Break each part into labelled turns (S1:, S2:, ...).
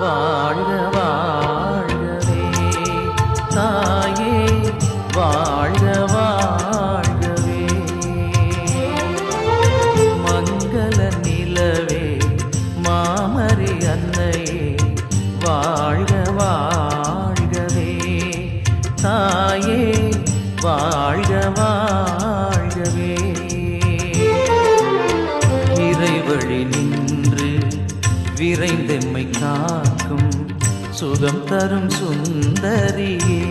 S1: வாழ்க வாழ்கவே. தாயே வாழ்க வாழ்கவே. மங்கள நிலவே மாமரி அன்னையே. வாழ்க வாழ்கவே. தாயே வாழ்க விரைந்தெம்மை காக்கும் சுகம் தரும் சுந்தரியே.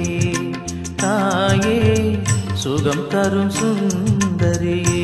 S1: தாயே சுகம் தரும் சுந்தரியே.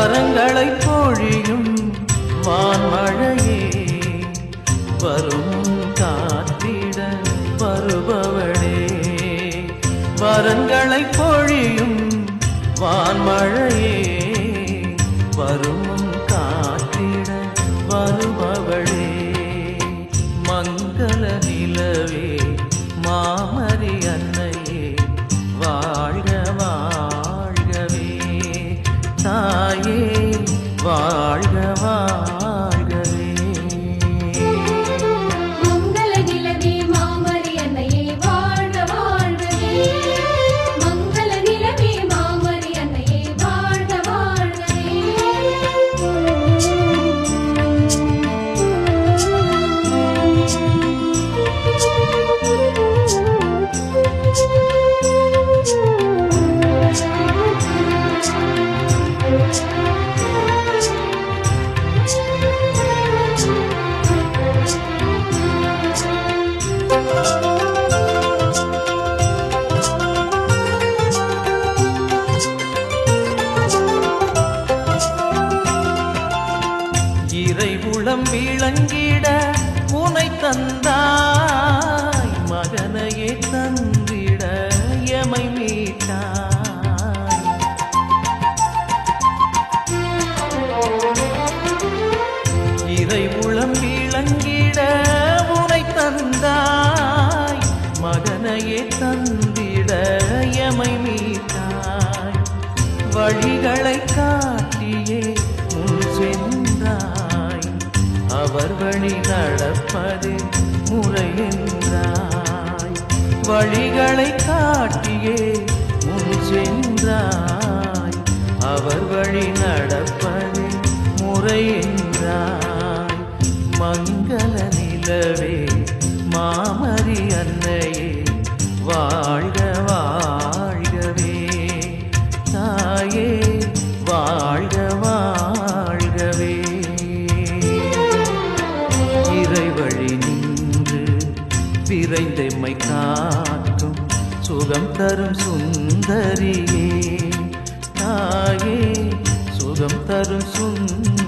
S1: வரங்களை பொழியும் வான்மழையே வரும் காத்திட வருபவளே வரங்களை பொழியும் வான்மழையே வரும் இறை விளங்கிட உனை தந்தாய். மகனையே தந்திட எமை மீட்டாய். இறை உளம் விளங்கிட உனை தந்தாய். மகனையே தந்திட வழி நடப்பது முறையென்றாய். வழிகளை காட்டியே முன் சென்றாய் அவர் வழி நடப்பது முறையென்றாய். மங்கள நிலவே மாமரி அன்னையே வாழ் இறைவழி நின்று விரைந்தெம்மை காக்கும் சுகம் தரும் சுந்தரியே தாயே சுகம் தரும் சுந்தரியே